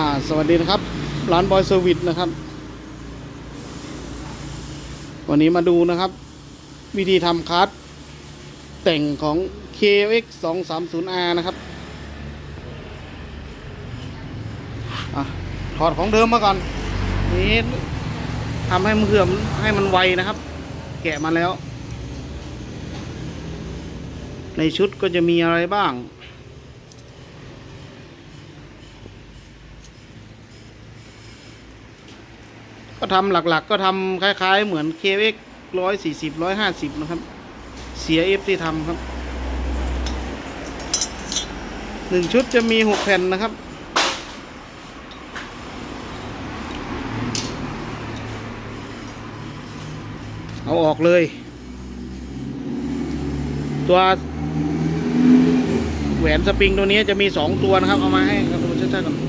อ่าสวัสดีนะครับ ร้านบอยเซอร์วิสนะครับ วันนี้มาดูนะครับ วิธีทำคัสแต่งของ KX 2 3 0 R นะครับอถอดของเดิมมาก่อน นี้ทำให้มันเหื่อมให้มันไวนะครับ แกะมาแล้ว ในชุดก็จะมีอะไรบ้าง ก็ทำหลักๆ ก็ทำคล้าย ๆ เหมือน KX ร้อยสี่สิบร้อยห้าสิบนะครับ เสียเอฟที่ทำครับหนึ่งชุดจะมีหกแผ่นนะครับ เอาออกเลย ตัวแหวนสปริงตัวนี้จะมีสองตัวนะครับ เอามาให้ครับดูชัดๆก่อน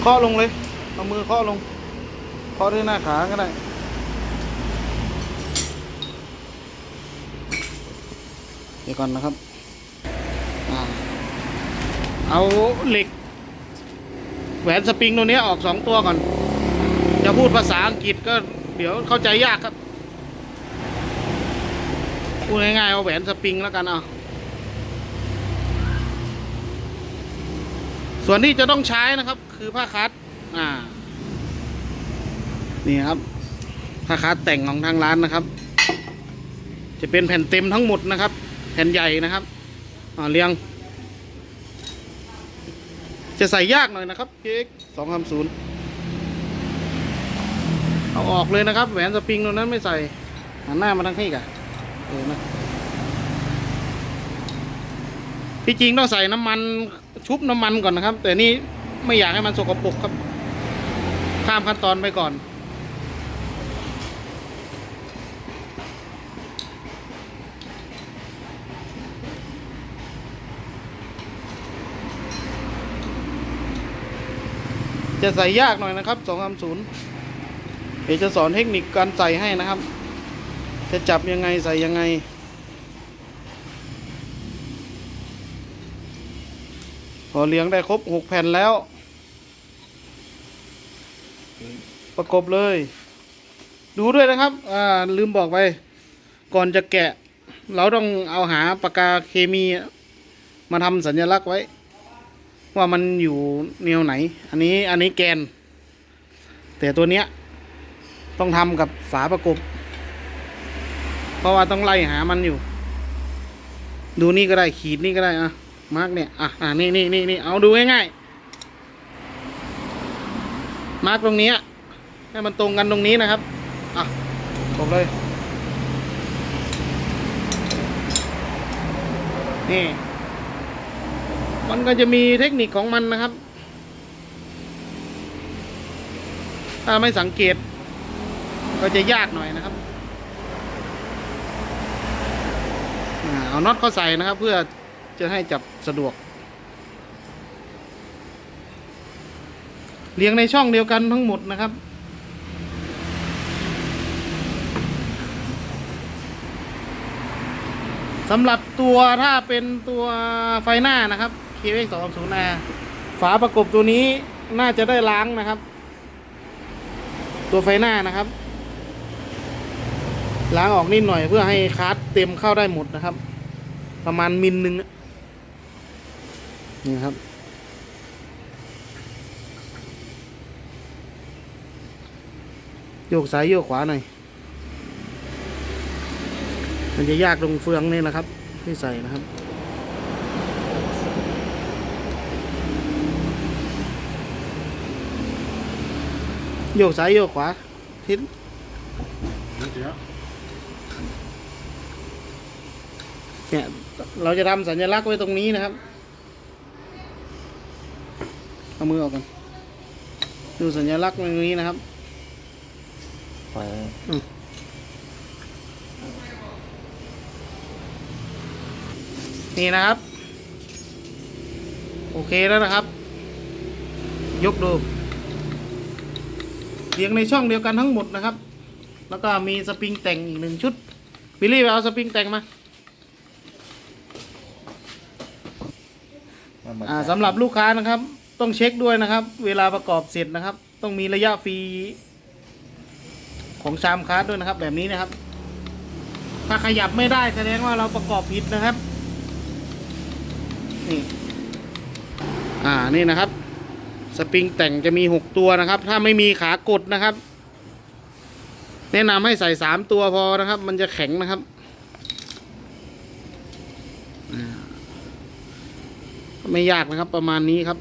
เคาะลงเลย เอามือเคาะลงเคาะที่หน้าขาก็ได้เดี๋ยวก่อนนะครับอเอาเหล็ก แหวนสปริงตัวนี้ออกสองตัวก่อน จะพูดภาษาอังกฤษก็เดี๋ยวเข้าใจยากครับ พูดง่ายๆเอาแหวนสปริงแล้วกันเอาส่วนที่จะต้องใช้นะครับ คือผ้าคัดอ่า นี่ครับ ผ้าคัดแต่งของทางร้านนะครับ จะเป็นแผ่นเต็มทั้งหมดนะครับ แผ่นใหญ่นะครับอ่าเรียง จะใส่ยากหน่อยนะครับ KX สองคำศูนย์เอาออกเลยนะครับ แหวนสปริงตรงนั้นไม่ใส่หันหน้ามาทางนี้กะเออนะที่จริงต้องใส่น้ำมันชุบน้ำมันก่อนนะครับ แต่นี่ ไม่อยากให้มันสกปรกครับ ข้ามขั้นตอนไปก่อน จะใส่ยากหน่อยนะครับสองศูนย์เดี๋ยวจะสอนเทคนิคการใส่ให้นะครับ จะจับยังไงใส่ยังไง พอเลี้ยงได้ครบหกแผ่นแล้ว ประกบเลย ดูด้วยนะครับอ่าลืมบอกไป ก่อนจะแกะ เราต้องเอาหาปากกาเคมีมาทำสัญลักษณ์ไว้ ว่ามันอยู่แนวไหน อันนี้อันนี้แกน แต่ตัวเนี้ย ต้องทำกับฝาประกบ เพราะว่าต้องไล่หามันอยู่ ดูนี่ก็ได้ขีดนี่ก็ได้อะ มาร์กเนี่ย อะอะนี่นี่นี่นี่เอาดูง่ายๆ มาร์กตรงนี้ให้มันตรงกันตรงนี้นะครับ อะกบเลย นี่ มันก็จะมีเทคนิคของมันนะครับ ถ้าไม่สังเกต ก็จะยากหน่อยนะครับอ่าเอาน็อตเข้าใส่นะครับเพื่อ จะให้จับสะดวกเรียงในช่องเดียวกันทั้งหมดนะครับ สำหรับตัวถ้าเป็นตัวไฟหน้านะครับ KX 2 0 R ฝาประกบตัวนี้น่าจะได้ล้างนะครับ ตัวไฟหน้านะครับ ล้างออกนิดหน่อยเพื่อให้คาร์ดเต็มเข้าได้หมดนะครับ ประมาณมิลหนึ่ง นี่ครับ โยกซ้ายโยกขวาหน่อย มันจะยากตรงเฟืองนี่นะครับ ที่ใส่นะครับโยกซ้ายโยกขวาทิศเนี่ยเราจะทำสัญลักษณ์ไว้ตรงนี้นะครับ เอามือออกกันดูสัญลักษณ์ตรงนี้นะครับปล่นี่นะครับ โอเคแล้วนะครับ ยกดูเลี้ยงในช่องเดียวกันทั้งหมดนะครับ แล้วก็มีสปริงแต่งอีกหนึ่งชุดบิลลี่ไปเอาสปริงแต่งมาสำหรับลูกค้านะครับ ต้องเช็คด้วยนะครับ เวลาประกอบเสร็จนะครับ ต้องมีระยะฟรีของชามคาร์ดด้วยนะครับ แบบนี้นะครับ ถ้าขยับไม่ได้แสดงว่าเราประกอบผิดนะครับ นี่อ่านี่นะครับ สปริงแต่งจะมีหกตัวนะครับ ถ้าไม่มีขากดนะครับ แนะนำให้ใส่สามตัวพอนะครับ มันจะแข็งนะครับไม่ยากนะครับประมาณนี้ครับ